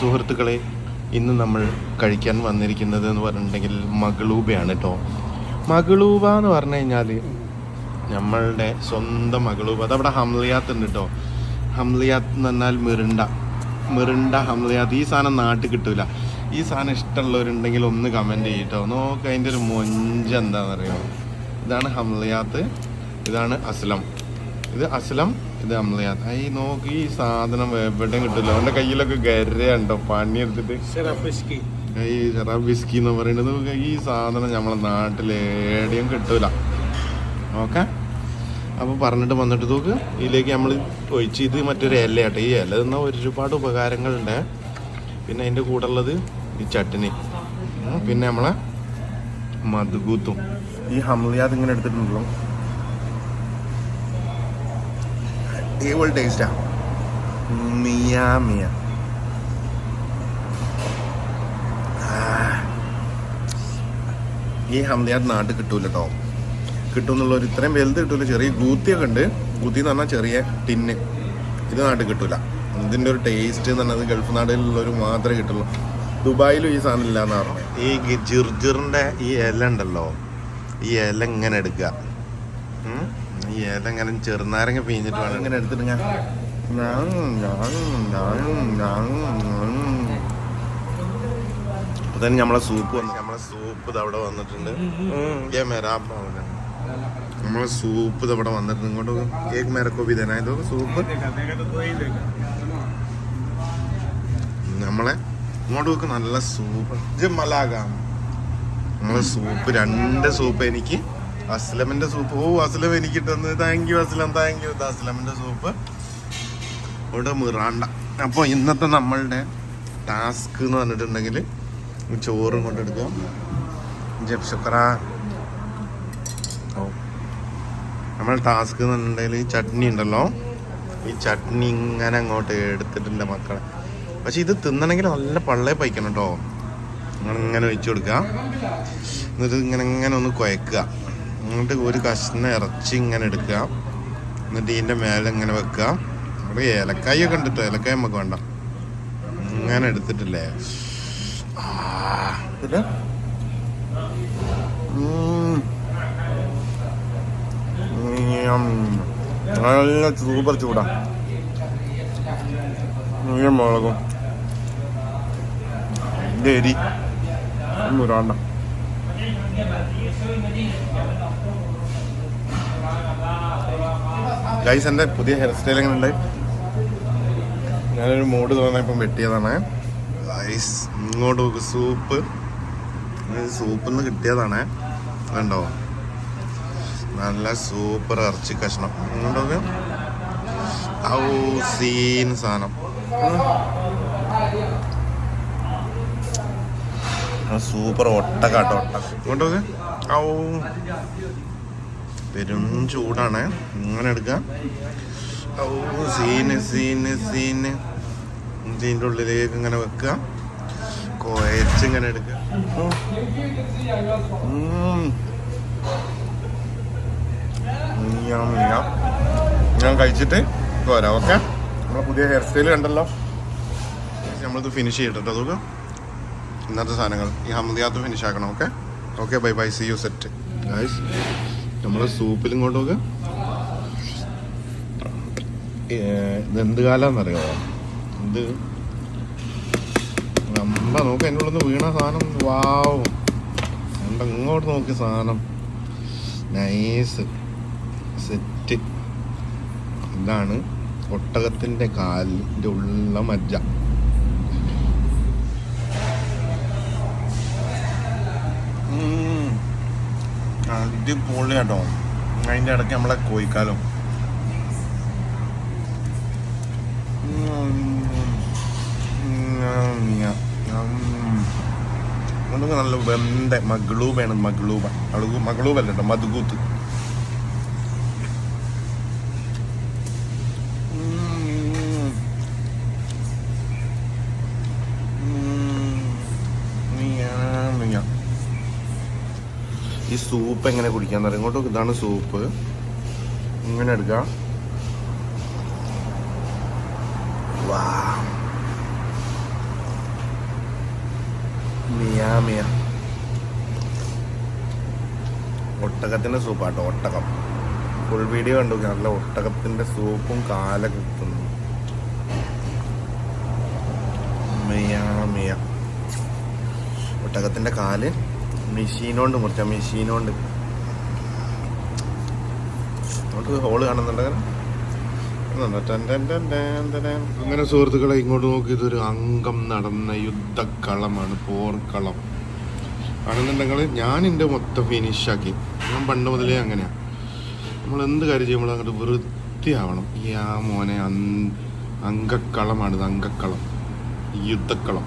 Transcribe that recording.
സുഹൃത്തുക്കളെ ഇന്ന് നമ്മൾ കഴിക്കാൻ വന്നിരിക്കുന്നത് എന്ന് പറഞ്ഞിട്ടുണ്ടെങ്കിൽ മകളൂബയാണ് കേട്ടോ മകളൂബ എന്ന് പറഞ്ഞു കഴിഞ്ഞാൽ നമ്മളുടെ സ്വന്തം മകളൂബ അതവിടെ ഹംലിയാത്ത് ഉണ്ട് കേട്ടോ ഹംലിയാത്ത് എന്ന് പറഞ്ഞാൽ മിറിണ്ട. മിറിണ്ട ഹംലിയാത്ത്. ഈ സാധനം നാട്ടിൽ കിട്ടൂല. ഈ സാധനം ഇഷ്ടമുള്ളവരുണ്ടെങ്കിൽ ഒന്ന് കമന്റ് ചെയ്യട്ടോ നോക്ക് അതിന്റെ ഒരു മൊഞ്ച് എന്താണെന്ന് അറിയാമോ ഇതാണ് ഹംലിയാത്ത്. ഇതാണ് അസ്ലം. ഇത് അസ്ലം ഇത് അമ്ലയാൻ. ഐ നോക്കി ഈ സാധനം എവിടെയും കിട്ടില്ല അവന്റെ കയ്യിലൊക്കെ ഗരയുണ്ടോ പണിയെടുത്തിട്ട്. എടുത്തിട്ട് ഈ ഷറാബ് വിസ്കി എന്ന് പറയുന്നത് ഈ സാധനം നമ്മളെ നാട്ടിൽ എവിടെയും കിട്ടൂല. ഓക്കെ? അപ്പോൾ പറഞ്ഞിട്ട് വന്നിട്ട് നോക്ക്. ഇതിലേക്ക് നമ്മൾ ഒഴിച്ച് ഇത് മറ്റൊരു ഇലയാട്ടെ ഈ ഇല തിന്നാൽ ഒരുപാട് ഉപകാരങ്ങളുണ്ട്. പിന്നെ അതിന്റെ കൂടെ ഉള്ളത് ഈ ചട്ടിനി. പിന്നെ നമ്മളെ മധുകൂത്തും. ഈ ഹംലിയാദ് ഇങ്ങനെ എടുത്തിട്ടുണ്ടല്ലോ. അടിപൊളി ടേസ്റ്റാ മിയാ മിയ. ഈ ഹംദിയാത്ത് നാട്ടിൽ കിട്ടൂല കേട്ടോ കിട്ടും എന്നുള്ള ഒരു ഇത്രയും വലുത് കിട്ടൂല ചെറിയ ഗൂത്തിയൊക്കെ ഉണ്ട്. ഗൂത്തി എന്ന് പറഞ്ഞാൽ ചെറിയ ടിന്ന് ഇത് നാട്ടിൽ കിട്ടൂല. ഇതിന്റെ ഒരു ടേസ്റ്റ് എന്ന് പറഞ്ഞത് ഗൾഫ് നാടുകളിലുള്ളവർ മാത്രമേ കിട്ടുള്ളൂ. ദുബായിലും ഈ സാധനം ഇല്ല എന്ന് പറഞ്ഞു. ഈ ജിർജിറിന്റെ ഈ ഇല ഉണ്ടല്ലോ. ഈ ഇല ഇങ്ങനെ എടുക്കുക. ഇനി ഏതെങ്ങനെ ചെറുനാരങ്ങ പിഞ്ഞിട്ട് വേണം. ഇങ്ങനെ എടുത്തിട്ട് ഞാൻ തന്നെ നമ്മളെ സൂപ്പ് വന്നു നമ്മളെ സൂപ്പ് ഇതവിടെ വന്നിട്ടുണ്ട്. ഏ മെരാപ്പ നമ്മളെ സൂപ്പ് ഇതവിടെ വന്നിട്ടുണ്ട്. ഇങ്ങോട്ട് കേക്ക് മെരക്കോപ്പി തന്നെ സൂപ്പ്. നമ്മളെ ഇങ്ങോട്ട് ഇങ്ങോട്ടൊക്കെ നല്ല സൂപ്പ്. ഇത് മലാഗാം നമ്മളെ സൂപ്പ് രണ്ട് സൂപ്പ് എനിക്ക് അസ്ലമിന്റെ സൂപ്പ്. ഓ അസ്ലം എനിക്ക് തന്നു thank you Aslam. Thank you അസ്ലമിന്റെ soup. ഇവിടെ മിറാണ്ട. അപ്പോൾ ഇന്നത്തെ നമ്മളുടെ ടാസ്ക് എന്ന് പറഞ്ഞിട്ടുണ്ടെങ്കിൽ ചോറും കൊണ്ടെടുക്കാം ജബ് ശുക്ര ഓ. നമ്മൾ ടാസ്ക് എന്ന് പറഞ്ഞിട്ടുണ്ടെങ്കിൽ ഈ ചട്നി ഉണ്ടല്ലോ. ഈ ചട്നി ഇങ്ങനെ അങ്ങോട്ട് എടുത്തിട്ടുണ്ട് മക്കളെ. പക്ഷെ ഇത് തിന്നണമെങ്കിൽ നല്ല പള്ളേ പൈക്കണം കേട്ടോ. ഇങ്ങനെ ഒഴിച്ചു കൊടുക്കുക. എന്നിട്ട് ഇങ്ങനെ ഇങ്ങനെ ഒന്ന് കുഴക്കുക. എന്നിട്ട് ഒരു കഷ്ണം ഇറച്ചി ഇങ്ങനെ എടുക്കുക. എന്നിട്ട് ഇതിന്റെ മേലെ ഇങ്ങനെ വെക്കുക. അവിടെ ഏലക്കായ ഒക്കെ ഉണ്ടിട്ടോ ഏലക്കായ നമുക്ക് വേണ്ട. ഇങ്ങനെ എടുത്തിട്ടില്ലേ. നല്ല സൂപ്പർ ചൂടാ. മുളകും. ഇത് എരി മുരാണ്ട ഗൈസ് എന്റെ പുതിയ ഹെയർ സ്റ്റൈൽ എങ്ങനെ ഉണ്ട് ഞാനൊരു മൂഡ് തോന്നാൻ ഇപ്പം വെട്ടിയതാണ്. ഗൈസ് ഇങ്ങോട്ട് നോക്ക് സൂപ്പ്. സൂപ്പിൽ നിന്ന് കിട്ടിയതാണ്. കണ്ടോ? നല്ല സൂപ്പർ ഇറച്ചി കഷ്ണം. ഇങ്ങോട്ട് നോക്ക്. സീൻ സാധനം. സൂപ്പർ ഒട്ടക്കാട്ടോ നോക്ക്. ഔ. പെരും ചൂടാണ്. ഇങ്ങനെ എടുക്കാം. ഔ സീന് സീന് സീന് ഇതിന്റെ ഉള്ളിലേക്ക് ഇങ്ങനെ വെക്കുക കുഴച്ച് ഇങ്ങനെ എടുക്കുക. ഞാൻ കഴിച്ചിട്ട് പോരാ ഓക്കെ? നമ്മളെ പുതിയ ഹെയർ സ്റ്റൈൽ കണ്ടല്ലോ. നമ്മളിത് ഫിനിഷ് ചെയ്തിട്ടോ അതൊക്കെ. ഇന്നത്തെ സാധനങ്ങൾ. ഈ ഹമദിയാത്ത് ഫിനിഷ് ആക്കണം okay okay bye bye see you set guys നമ്മളെ സൂപ്പിലും കൊണ്ടുപോക ഇതെന്ത് കാലാന്നറിയോ? ഇത് നമ്മ നോക്ക് എന്റെ ഉള്ളിൽ വീണ സാധനം. വാവും. എന്താ ഇങ്ങോട്ട് നോക്കിയ സാധനം. നൈസ് സെറ്റ് ഇതാണ് ഒട്ടകത്തിന്റെ കാലിന്റെ ഉള്ള മജ്ജ. അടിപൊളിയാട്ടോ അതിന്റെ ഇടയ്ക്ക് നമ്മളെ കോയിക്കാലും നല്ല വെന്ത മഗ്ലൂബാണ് മഗ്ലൂബ അളു മഗ്ലൂബല്ല കേട്ടോ മധുകൂത്ത് ഉം. ഉം. മിയാ, മിയാ. ഈ സൂപ്പ് എങ്ങനെ കുടിക്കാൻ പറയും? ഇങ്ങോട്ട് ഇതാണ് സൂപ്പ്. ഇങ്ങനെ എടുക്കാം. ഒട്ടകത്തിന്റെ സൂപ്പാട്ടോ ഒട്ടകം. ഫുൾ വീഡിയോ കണ്ടു നല്ല ഒട്ടകത്തിന്റെ സൂപ്പും കാലൊക്കെ കിട്ടുന്നു. ഒട്ടകത്തിന്റെ കാൽ മെഷീനോണ്ട് മുറിച്ച മെഷീനോണ്ട്. ഹോൾ കാണുന്നുണ്ട് അങ്ങനെ. സുഹൃത്തുക്കളെ ഇങ്ങോട്ട് നോക്കി ഇതൊരു അംഗം നടന്ന യുദ്ധക്കളമാണ് പോർക്കളം. കാണുന്നുണ്ടെങ്കിൽ ഞാൻ എന്റെ മൊത്തം ഫിനിഷാക്കി ഞാൻ പണ്ട് മുതലേ അങ്ങനെയാണ് നമ്മൾ എന്ത് കാര്യം ചെയ്യുമ്പോൾ അങ്ങോട്ട് വൃത്തിയാവണം. ഈ ആ മോനെ അങ്കക്കളമാണിത് അങ്കക്കളം യുദ്ധക്കളം.